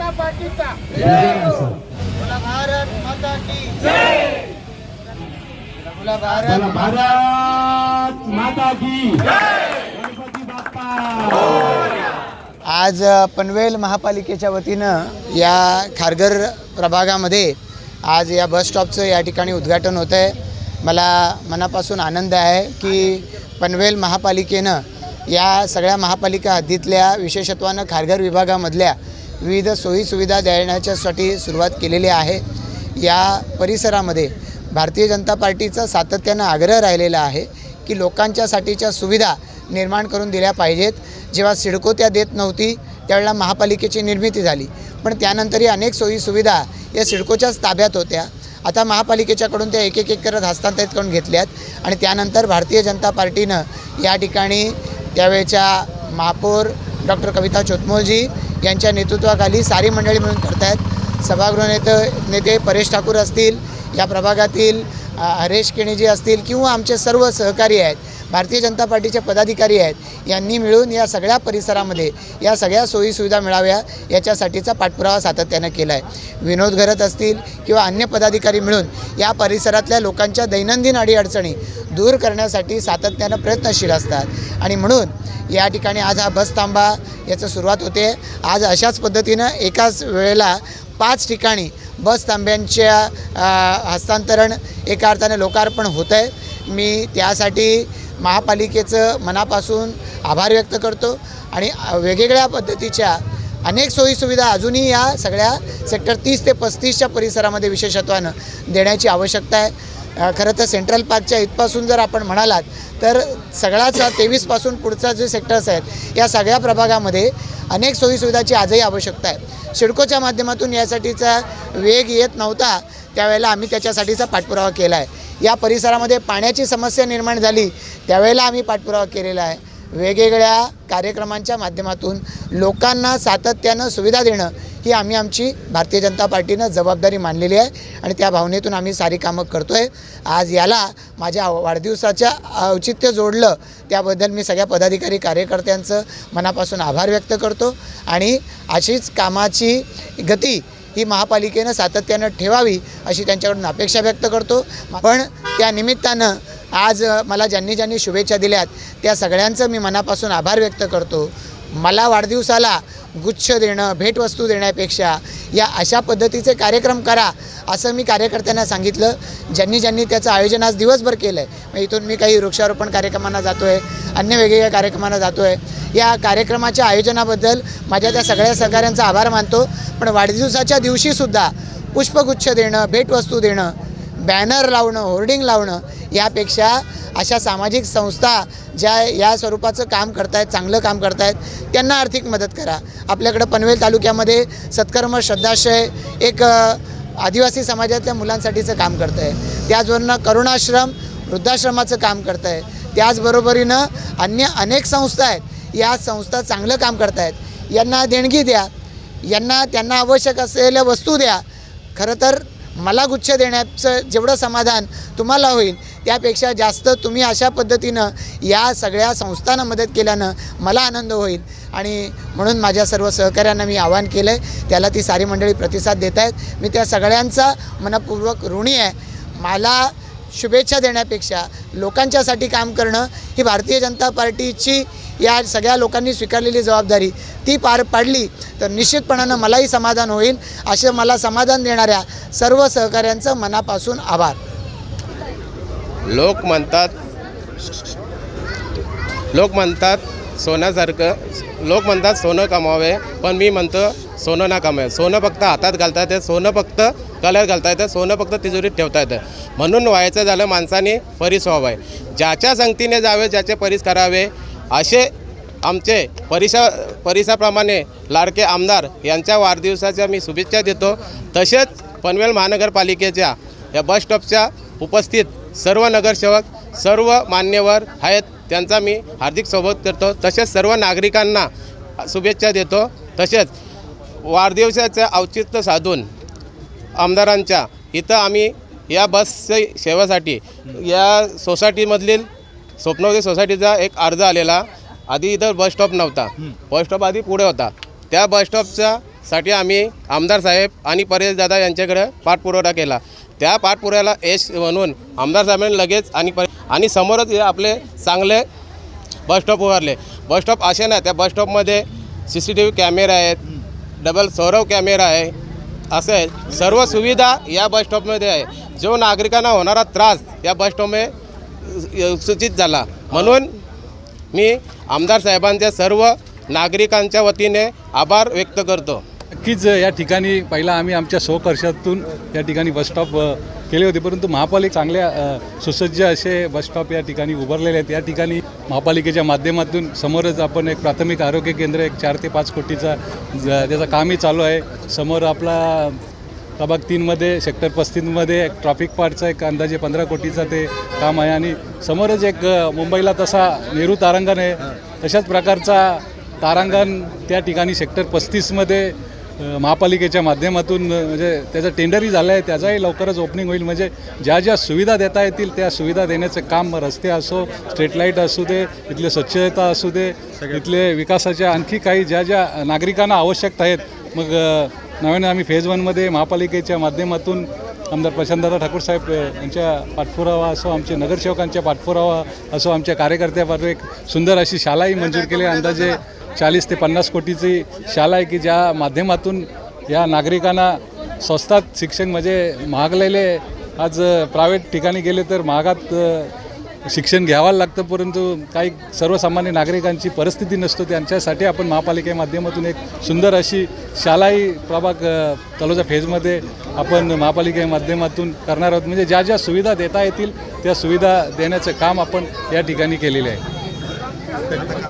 माता विजय असो. बोला भारत माता की बोला भारत भारत माता की गणपती बाप्पा. आज पनवेल महापालिकेच्या वतीनं या खारघर प्रभागामध्ये आज या बस स्टॉपचं या ठिकाणी उद्घाटन होतं आहे मला मनापासून आनंद आहे की पनवेल महापालिकेनं या सगळ्या महापालिका हद्दीतल्या विशेषत्वानं खारघर विभागामधल्या विविध सोयीसुविधा देण्याच्यासाठी सुरुवात केलेली आहे. या परिसरामध्ये भारतीय जनता पार्टीचा सातत्यानं आग्रह राहिलेला आहे की लोकांच्यासाठीच्या सुविधा निर्माण करून दिल्या पाहिजेत. जेव्हा सिडको त्या देत नव्हती त्यावेळेला महापालिकेची निर्मिती झाली. पण त्यानंतरही अनेक सोयीसुविधा या सिडकोच्याच ताब्यात होत्या. आता महापालिकेच्याकडून त्या एक एक एक करत हस्तांतरित करून घेतल्यात आणि त्यानंतर भारतीय जनता पार्टीनं या ठिकाणी त्यावेळेच्या महापौर डॉक्टर कविता चोतमोलजी यांच्या नेतृत्वाखाली सारी मंडळी मिळून करतायत. सभागृह नेते नेते परेश ठाकूर असतील या प्रभागातील हरेश केणीजी असतील किंवा आमचे सर्व सहकारी आहेत भारतीय जनता पार्टीचे पदाधिकारी आहेत यांनी मिळून या सगळ्या परिसरामध्ये या सगळ्या सोयीसुविधा मिळाव्या याच्यासाठीचा पाठपुरावा सातत्यानं केला आहे. विनोद घरत असतील किंवा अन्य पदाधिकारी मिळून या परिसरातल्या लोकांच्या दैनंदिन अडीअडचणी दूर करण्यासाठी सातत्यानं प्रयत्नशील असतात. आणि म्हणून या ठिकाणी आज हा बस थांबा याचं सुरुवात होते. आज अशाच पद्धतीनं एकाच वेळेला पाच ठिकाणी बस तांब्यांच्या हस्तांतरण एका अर्थाने लोकार्पण होतं आहे मी त्यासाठी महापालिकेचं मनापासून आभार व्यक्त करतो आणि वेगवेगळ्या पद्धतीच्या अनेक सोयीसुविधा अजूनही या सगळ्या सेक्टर तीस ते पस्तीसच्या परिसरामध्ये विशेषत्वानं देण्याची आवश्यकता आहे. खरं तर सेंट्रल पार्कच्या इथपासून जर आपण म्हणालात तर सगळाच तेवीसपासून पुढचा जे सेक्टर्स आहेत या सगळ्या प्रभागामध्ये अनेक सोयीसुविधाची आजही आवश्यकता आहे. सिडकोच्या माध्यमातून यासाठीचा वेग येत नव्हता त्यावेळेला आम्ही त्याच्यासाठीचा पाठपुरावा केला आहे. या परिसरामध्ये पाण्याची समस्या निर्माण झाली त्यावेळेला आम्ही पाठपुरावा केलेला आहे. वेगवेगळ्या कार्यक्रमांच्या माध्यमातून लोकांना सातत्यानं सुविधा देणं ही आम्ही आमची भारतीय जनता पार्टीनं जबाबदारी मानलेली आहे आणि त्या भावनेतून आम्ही सारी कामं करतो आहे आज याला माझ्या वाढदिवसाच्या औचित्य जोडलं त्याबद्दल मी सगळ्या पदाधिकारी कार्यकर्त्यांचं मनापासून आभार व्यक्त करतो आणि अशीच कामाची गती ही महापालिकेनं सातत्यानं ठेवावी अशी त्यांच्याकडून अपेक्षा व्यक्त करतो. पण त्या निमित्तानं आज मला ज्यांनी ज्यांनी शुभेच्छा दिल्यात त्या सगळ्यांचं मी मनापासून आभार व्यक्त करतो. मला वाढदिवसाला गुच्छ देणं भेटवस्तू देण्यापेक्षा या अशा पद्धतीचे कार्यक्रम करा असं मी कार्यकर्त्यांना सांगितलं. ज्यांनी ज्यांनी त्याचं आयोजन आज दिवसभर केलं आहे मग इथून मी काही वृक्षारोपण कार्यक्रमांना जातो आहे अन्य वेगवेगळ्या कार्यक्रमांना जातो आहे या कार्यक्रमाच्या आयोजनाबद्दल माझ्या त्या सगळ्या सहकाऱ्यांचा आभार मानतो. पण वाढदिवसाच्या दिवशीसुद्धा पुष्पगुच्छ देणं भेटवस्तू देणं बॅनर लावणं होर्डिंग लावणं यापेक्षा अशा सामाजिक संस्था ज्या या स्वरूपाचं काम करतायत चांगलं काम करतायत त्यांना आर्थिक मदत करा. आपल्याकडं पनवेल तालुक्यामध्ये सत्कर्म श्रद्धाशय एक आदिवासी समाजातल्या मुलांसाठीचं काम करतं आहे त्याचबरोबर करुणाश्रम वृद्धाश्रमाचं काम करतं आहे त्याचबरोबरीनं अन्य अनेक संस्था आहेत. या संस्था चांगलं काम करत आहेत यांना देणगी द्या. यांना त्यांना आवश्यक असलेल्या वस्तू द्या. खरं तर मला गुच्छ देण्याचं जेवढं समाधान तुम्हाला होईल त्यापेक्षा जास्त तुम्ही अशा पद्धतीनं या सगळ्या संस्थांना मदत केल्यानं मला आनंद होईल. आणि म्हणून माझ्या सर्व सहकाऱ्यांना मी आवाहन केलं आहे त्याला ती सारी मंडळी प्रतिसाद देत आहेत मी त्या सगळ्यांचा मनपूर्वक ऋणी आहे. मला शुभेच्छा देण्यापेक्षा लोकांच्यासाठी काम करणं ही भारतीय जनता पार्टीची या सगळ्या लोकांनी स्वीकारलेली जबाबदारी ती पार पाडली तर निश्चितपणानं मलाही समाधान होईल. असे मला समाधान देणाऱ्या सर्व सहकाऱ्यांचं मनापासून आभार. लोक म्हणतात लोक म्हणतात सोन्यासारखं लोक म्हणतात सोनं कमावे पण मी म्हणतो सोनं ना कमावे. सोनं फक्त हातात घालता येतं सोनं फक्त कलर घालता येतं सोनं फक्त तिजोरीत ठेवता येतं. म्हणून व्हायचं झालं माणसाने परीस व्हावं. ज्याच्या संगतीने जावे ज्याचे परीस करावे असे आमचे परिसा परिसाप्रमाणे लाडके आमदार यांच्या वाढदिवसाच्या मी शुभेच्छा देतो. तसेच पनवेल महानगरपालिकेच्या या बस स्टॉपच्या उपस्थित सर्व नगरसेवक सर्व मान्यवर आहेत. त्यांचा मी हार्दिक स्वागत करतो. तसेच सर्व नागरिकांना शुभेच्छा देतो. तसेच वाढदिवसाचं औचित्य साधून आमदारांच्या इथं आम्ही या बसच्या सेवेसाठी या सोसायटीमधील स्वप्नवती सोसायटीचा एक अर्ज आलेला. आधी इथं बस स्टॉप नव्हता. बस स्टॉप आधी पुढे होता. त्या बस स्टॉपच्या साठी आम्ही आमदार साहेब आणि परेश दादा यांच्याकडे पाठपुरावा केला. त्या पाठपुऱ्याला यश म्हणून आमदार साहेबांनी लगेच आणि आणि समोरच आपले चांगले बसस्टॉप उभारले. बसस्टॉप असे ना त्या बसस्टॉपमध्ये C C T V camera आहेत डबल सौरव कॅमेरा आहे असे सर्व सुविधा या बसस्टॉपमध्ये आहे. जो नागरिकांना होणारा त्रास या बसस्टॉपमध्ये सूचित झाला. म्हणून मी आमदार साहेबांच्या सर्व नागरिकांच्या वतीने आभार व्यक्त करतो. नक्कीच या ठिकाणी पहिला आम्ही आमच्या स्वखर्चातून या ठिकाणी बसस्टॉप केले होते. परंतु महापालिका चांगल्या सुसज्ज असे बसस्टॉप या ठिकाणी उभारलेले आहेत. या ठिकाणी महापालिकेच्या माध्यमातून समोरच आपण एक प्राथमिक आरोग्य केंद्र एक चार ते पाच कोटीचा ज- त्याचं कामही चालू आहे. समोर आपला तबाग तीनमध्ये सेक्टर पस्तीसमध्ये एक ट्रॉफिक पार्टचा एक अंदाजे पंधरा कोटीचा ते काम आहे. आणि समोरच एक मुंबईला तसा नेहरू तारांगण आहे. तशाच प्रकारचा तारांगण त्या ठिकाणी सेक्टर पस्तीसमध्ये महापालिकेच्या माध्यमातून म्हणजे त्याचं टेंडरही झालं आहे त्याचाही लवकरच ओपनिंग होईल. म्हणजे ज्या ज्या सुविधा देता येतील त्या सुविधा देण्याचं काम रस्ते असो स्ट्रीट लाइट असू दे इथले स्वच्छता असू दे इथले विकासाच्या आणखी काही ज्या ज्या नागरिकांना आवश्यकता आहेत मग नव्याने आम्ही फेज वनमध्ये महापालिकेच्या माध्यमातून आमदार प्रशांतदादा ठाकूर साहेब यांच्या पाठपुरावा असो आमचे नगरसेवकांच्या पाठपुरावा असो आमच्या कार्यकर्त्यापासून एक सुंदर अशी शालाही मंजूर केली. अंदाजे चाळीस ते पन्नास कोटीची शाळा आहे की ज्या माध्यमातून या नागरिकांना स्वस्तात शिक्षण म्हणजे महागलेले आज प्रायव्हेट ठिकाणी गेले तर महागात शिक्षण घ्यावं लागतं परंतु काही सर्वसामान्य नागरिकांची परिस्थिती नसतो. त्यांच्यासाठी आपण महापालिके माध्यमातून एक सुंदर अशी शालाही प्रभाग तलोजा फेजमध्ये आपण महापालिके माध्यमातून करणार आहोत. म्हणजे ज्या ज्या सुविधा देता येतील त्या सुविधा देण्याचं काम आपण या ठिकाणी केलेले आहे.